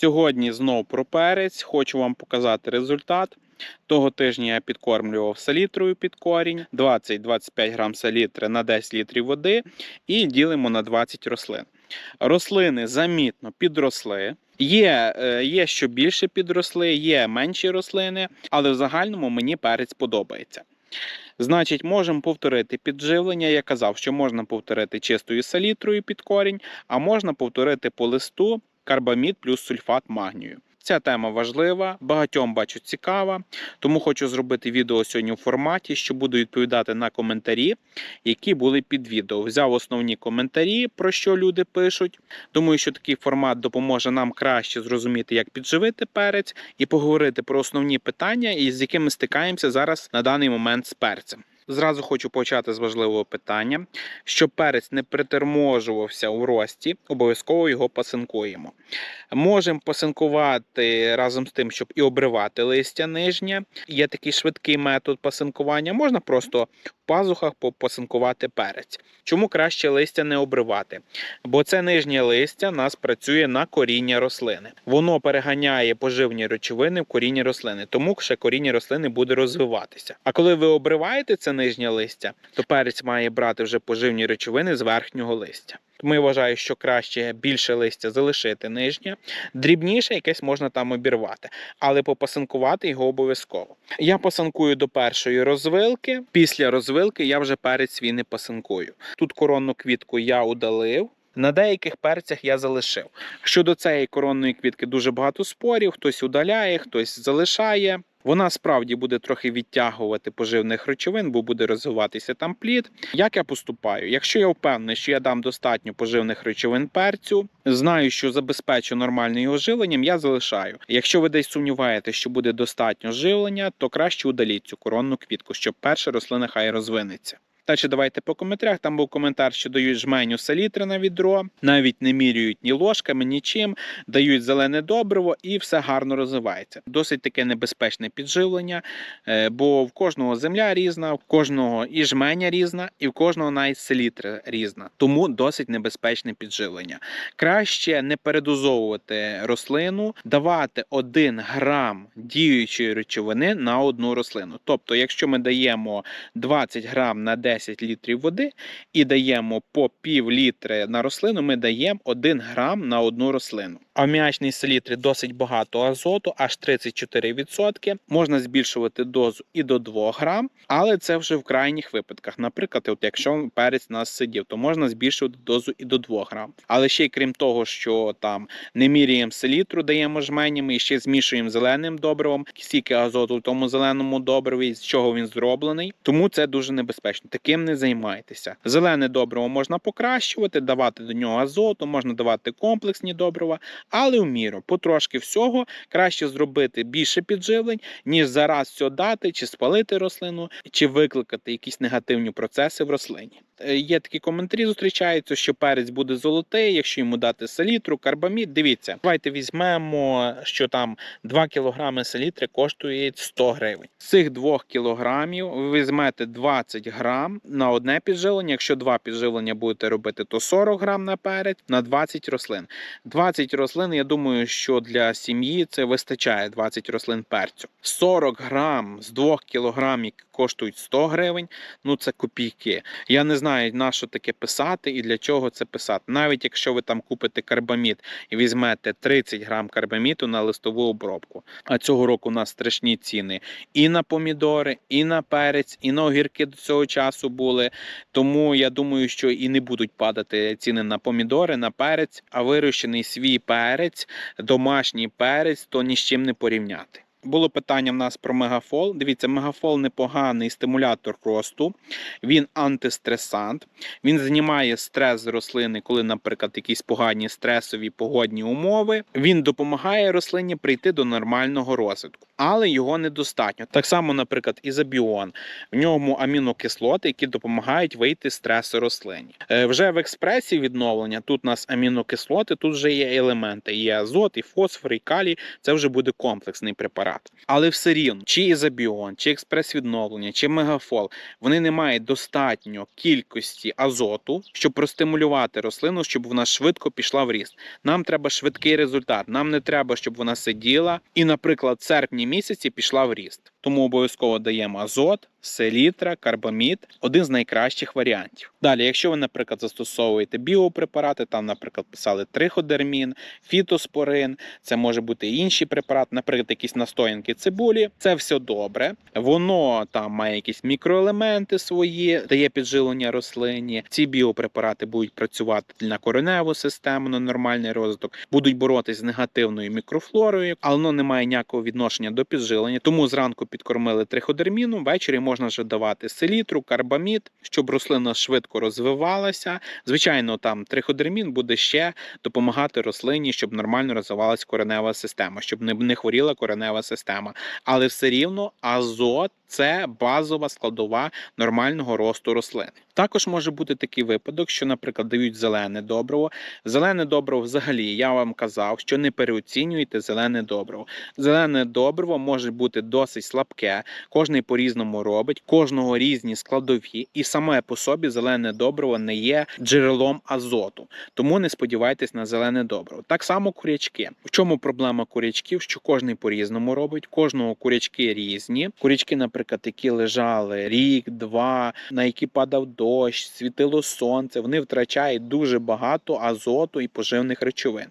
Сьогодні знов про перець. Хочу вам показати результат. Того тижня я підкормлював салітрою під корінь, 20-25 грам салітри на 10 літрів води і ділимо на 20 рослин. Рослини замітно підросли. Є, е, є що більше підросли, є менші рослини, але в загальному мені перець подобається. Значить, можемо повторити підживлення. Я казав, що можна повторити чистою салітрою під корінь, а можна повторити по листу карбамід плюс сульфат магнію. Ця тема важлива, багатьом бачу цікава, тому хочу зробити відео сьогодні у форматі, що буду відповідати на коментарі, які були під відео. Взяв основні коментарі, про що люди пишуть. Думаю, що такий формат допоможе нам краще зрозуміти, як підживити перець, і поговорити про основні питання, із якими стикаємося зараз на даний момент з перцем. Зразу хочу почати з важливого питання. Щоб перець не притерможувався у рості, обов'язково його пасинкуємо. Можемо пасинкувати разом з тим, щоб і обривати листя нижнє. Є такий швидкий метод пасинкування. Можна просто в пазухах попасинкувати перець. Чому краще листя не обривати? Бо це нижнє листя нас працює на коріння рослини. Воно переганяє поживні речовини в коріння рослини, тому ще коріння рослини буде розвиватися. А коли ви обриваєте це нижнє листя, то перець має брати вже поживні речовини з верхнього листя. Тому я вважаю, що краще більше листя залишити нижнє, дрібніше якесь можна там обірвати, але попасинкувати його обов'язково. Я пасанкую до першої розвилки. Після розвилки я вже перець свій не пасинкую. Тут коронну квітку я удалив. На деяких перцях я залишив. Щодо цієї коронної квітки дуже багато спорів. Хтось удаляє, хтось залишає. Вона справді буде трохи відтягувати поживних речовин, бо буде розвиватися там плід. Як я поступаю? Якщо я впевнений, що я дам достатньо поживних речовин перцю, знаю, що забезпечу нормальне його живленням, я залишаю. Якщо ви десь сумніваєте, що буде достатньо живлення, то краще удаліть цю коронну квітку, щоб перша рослина хай розвинеться. Далі давайте по коментарях. Там був коментар, що дають жменю салітри на відро, навіть не міряють ні ложками, нічим, дають зелене добриво і все гарно розвивається. Досить таке небезпечне підживлення, е, бо в кожного земля різна, в кожного і жменя різна, і в кожного навіть селітра різна. Тому досить небезпечне підживлення. Краще не передозовувати рослину, давати 1 грам діючої речовини на одну рослину. Тобто, якщо ми даємо 20 грам на 10 літрів води і даємо по пів літри на рослину, ми даємо 1 грам на одну рослину. В м'ячній селітрі досить багато азоту, аж 34%. Можна збільшувати дозу і до 2 грам, але це вже в крайніх випадках. Наприклад, от якщо перець у нас сидів, то можна збільшувати дозу і до 2 грам. Але ще й крім того, що там не міряємо селітру, даємо жменями і ще змішуємо зеленим добривом, скільки азоту в тому зеленому добриві, з чого він зроблений. Тому це дуже небезпечно. Таким не займайтеся. Зелене добриво можна покращувати, давати до нього азоту, можна давати комплексні добрива, але в міру потрошки всього краще зробити більше підживлень, ніж зараз все дати, чи спалити рослину, чи викликати якісь негативні процеси в рослині. Е, Є такі коментарі, зустрічаються, що перець буде золотий, якщо йому дати селітру, карбамід. Дивіться, давайте візьмемо, що там 2 кг селітри коштує 100 гривень. З цих 2 кг ви візьмете 20 грам на одне підживлення. Якщо два підживлення будете робити, то 40 грам на перець на 20 рослин. 20 рослин, я думаю, що для сім'ї це вистачає 20 рослин перцю. 40 грам з 2 кг, які коштують 100 гривень, ну це копійки. Я не знаю, на що таке писати і для чого це писати. Навіть якщо ви там купите карбамід і візьмете 30 грам карбаміду на листову обробку. А цього року у нас страшні ціни і на помідори, і на перець, і на огірки до цього часу були. Тому я думаю, що і не будуть падати ціни на помідори, на перець, а вирощений свій перець, домашній перець, то ні з чим не порівняти. Було питання в нас про мегафол. Дивіться, мегафол непоганий стимулятор росту, він антистресант, він знімає стрес з рослини, коли, наприклад, якісь погані стресові погодні умови. Він допомагає рослині прийти до нормального розвитку, але його недостатньо. Так само, наприклад, ізобіон. В ньому амінокислоти, які допомагають вийти з стресу рослині. Е, Вже в експресі відновлення тут у нас амінокислоти, тут вже є елементи: є азот, і фосфор, і калій. Це вже буде комплексний препарат. Але все рівно, чи ізобіон, чи експрес-відновлення, чи мегафол, вони не мають достатньо кількості азоту, щоб простимулювати рослину, щоб вона швидко пішла в ріст. Нам треба швидкий результат. Нам не треба, щоб вона сиділа і, наприклад, в місяці пішла в ріст. Тому обов'язково даємо азот, селітра, карбамід один з найкращих варіантів. Далі, якщо ви, наприклад, застосовуєте біопрепарати, там, наприклад, писали триходермін, фітоспорин, це може бути інші препарати, наприклад, якісь настоянки цибулі. Це все добре. Воно там має якісь мікроелементи свої, дає підживлення рослині. Ці біопрепарати будуть працювати на кореневу систему, на нормальний розвиток, будуть боротися з негативною мікрофлорою, але воно не має ніякого відношення до підживлення. Тому зранку підкормили триходерміном, ввечері можна вже давати селітру, карбамід, щоб рослина швидко розвивалася. Звичайно, там триходермін буде ще допомагати рослині, щоб нормально розвивалася коренева система, щоб не хворіла коренева система. Але все рівно азот це базова складова нормального росту рослини. Також може бути такий випадок, що, наприклад, дають зелене добриво. Зелене добриво, взагалі, я вам казав, що не переоцінюйте зелене добриво. Зелене добриво може бути досить слабке, кожний по-різному робить, кожного різні складові, і саме по собі зелене добриво не є джерелом азоту. Тому не сподівайтесь на зелене добриво. Так само курячки. В чому проблема курячків? Що кожний по-різному робить, кожного курячки різні. Курячки, наприклад, які лежали рік, два, на які падав дощ, світило сонце, вони втрачають дуже багато азоту і поживних речовин.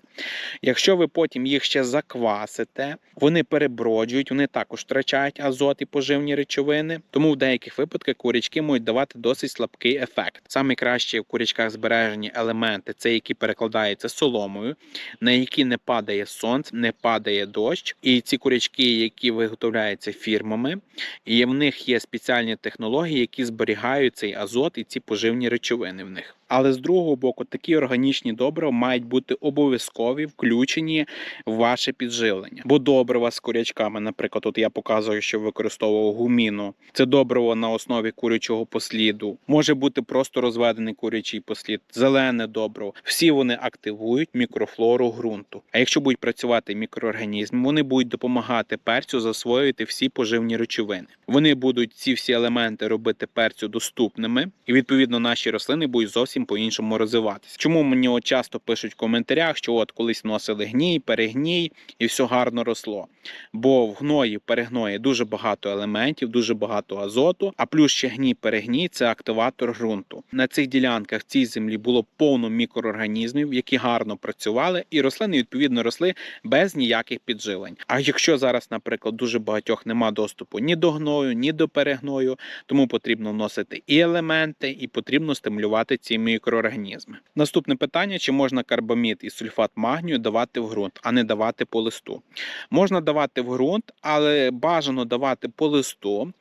Якщо ви потім їх ще заквасите, вони переброджують, вони також втрачають азот і поживні речовини. Тому в деяких випадках курячки можуть давати досить слабкий ефект. Саме краще в курячках збережені елементи це які перекладаються соломою, на які не падає сонце, не падає дощ. І ці курячки, які виготовляються фірмами, і в них є спеціальні технології, які зберігають цей азот і ці поживні речовини в них. Але з другого боку, такі органічні добрива мають бути обов'язкові включені в ваше підживлення. Бо добрива з курячками, наприклад, от я показую, що використовував гуміну. Це добриво на основі курячого посліду. Може бути просто розведений курячий послід, зелене добриво. Всі вони активують мікрофлору ґрунту. А якщо будуть працювати мікроорганізми, вони будуть допомагати перцю засвоювати всі поживні речовини. Вони будуть ці всі елементи робити перцю доступними, і відповідно наші рослини будуть зовсім по-іншому розвиватися. Чому мені часто пишуть в коментарях, що от колись вносили гній, перегній і все гарно росло. Бо в гної, перегної дуже багато елементів, дуже багато азоту, а плюс ще гній, перегній це активатор ґрунту. На цих ділянках цій землі було повно мікроорганізмів, які гарно працювали, і рослини відповідно росли без ніяких підживлень. А якщо зараз, наприклад, дуже багатьох нема доступу ні до гною, ні до перегною, тому потрібно вносити і елементи, і потрібно стимулювати ці мікроорганізми. Наступне питання: чи можна карбамід і сульфат магнію давати в ґрунт, а не давати по листу? Можна давати в ґрунт, але бажано давати по листу.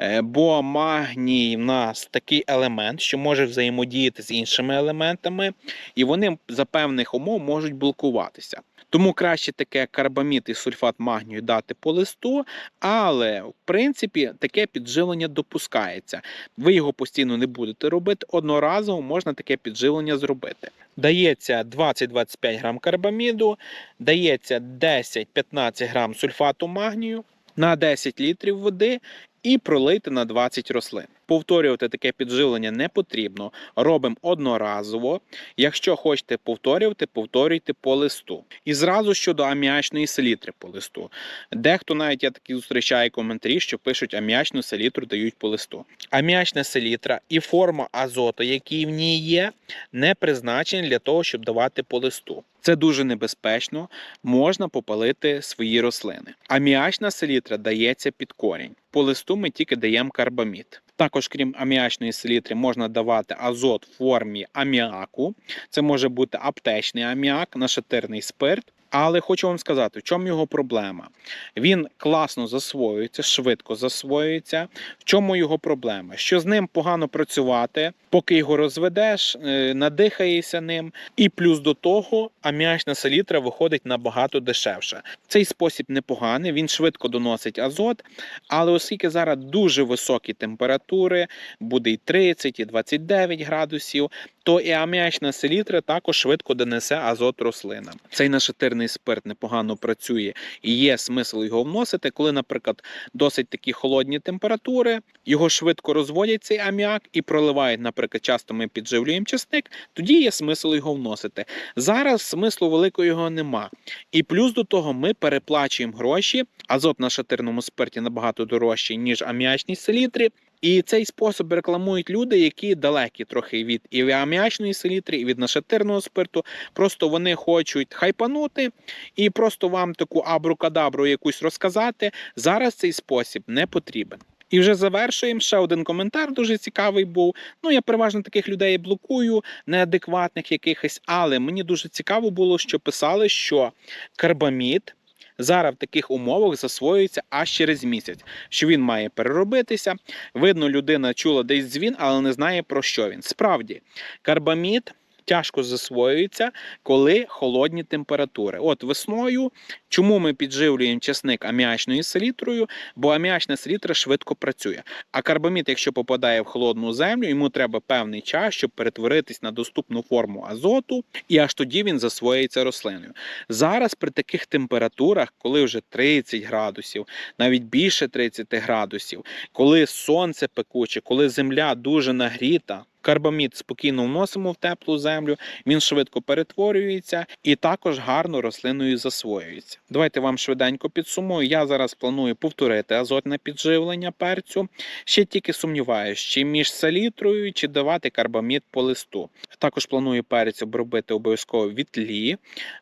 Е, Бо магній в нас такий елемент, що може взаємодіяти з іншими елементами, і вони за певних умов можуть блокуватися. Тому краще таке карбамід і сульфат магнію дати по листу, але в принципі таке підживлення допускається. Ви його постійно не будете робити. Одноразово можна таке підживлення зробити. Дається 20-25 грам карбаміду, дається 10-15 грам сульфату магнію на 10 літрів води і пролити на 20 рослин. Повторювати таке підживлення не потрібно. Робимо одноразово. Якщо хочете повторювати, повторюйте по листу. І зразу щодо аміачної селітри по листу. Дехто навіть я такі зустрічаю коментарі, що пишуть аміачну селітру дають по листу. Аміачна селітра і форма азоту, який в ній є, не призначені для того, щоб давати по листу. Це дуже небезпечно, можна попалити свої рослини. Аміачна селітра дається під корінь. По листу ми тільки даємо карбамід. Також, крім аміачної селітри, можна давати азот в формі аміаку. Це може бути аптечний аміак, нашатирний спирт. Але хочу вам сказати, в чому його проблема. Він класно засвоюється, швидко засвоюється. В чому його проблема? Що з ним погано працювати, поки його розведеш, е, надихаєшся ним. І плюс до того аміачна селітра виходить набагато дешевше. Цей спосіб непоганий, він швидко доносить азот, але оскільки зараз дуже високі температури, буде і 30, і 29 градусів, то і аміачна селітра також швидко донесе азот рослинам. Цей нашатирний даний спирт непогано працює і є смисл його вносити, коли, наприклад, досить такі холодні температури, його швидко розводять цей аміак і проливають, наприклад, часто ми підживлюємо чесник, тоді є смисл його вносити. Зараз смислу великого його нема. І плюс до того ми переплачуємо гроші. Азот на шатирному спирті набагато дорожчий, ніж аміачні селітри. І цей спосіб рекламують люди, які далекі трохи від і аміачної селітри, і від нашатирного спирту. Просто вони хочуть хайпанути і просто вам таку абрукадабру якусь розказати. Зараз цей спосіб не потрібен. І вже завершуємо. Ще один коментар дуже цікавий був. Ну, я переважно таких людей блокую, неадекватних якихось, але мені дуже цікаво було, що писали, що карбамід зараз в таких умовах засвоюється аж через місяць, що він має переробитися. Видно, людина чула десь дзвін, але не знає про що він. Справді, карбамід. Тяжко засвоюється, коли холодні температури. От весною, чому ми підживлюємо часник аміачною селітрою? Бо аміачна селітра швидко працює. А карбамід, якщо попадає в холодну землю, йому треба певний час, щоб перетворитись на доступну форму азоту, і аж тоді він засвоюється рослиною. Зараз при таких температурах, коли вже 30 градусів, навіть більше 30 градусів, коли сонце пекуче, коли земля дуже нагріта. Карбамід спокійно вносимо в теплу землю, він швидко перетворюється і також гарно рослиною засвоюється. Давайте вам швиденько підсумую. Я зараз планую повторити азотне підживлення перцю. Ще тільки сумніваюся, чи між селітрою, чи давати карбамід по листу. Також планую перець обробити обов'язково від тлі,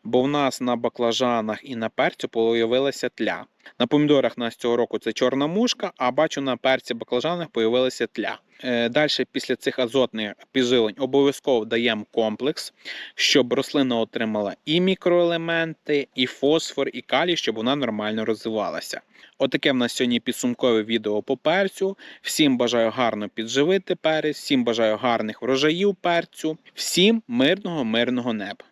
бо в нас на баклажанах і на перцю появилася тля. На помідорах у нас цього року це чорна мушка, а бачу на перці баклажанах появилася тля. Далі, після цих азотних підживлень обов'язково даємо комплекс, щоб рослина отримала і мікроелементи, і фосфор, і калій, щоб вона нормально розвивалася. Отаке в нас сьогодні підсумкове відео по перцю. Всім бажаю гарно підживити перець, всім бажаю гарних врожаїв перцю, всім мирного, мирного неба.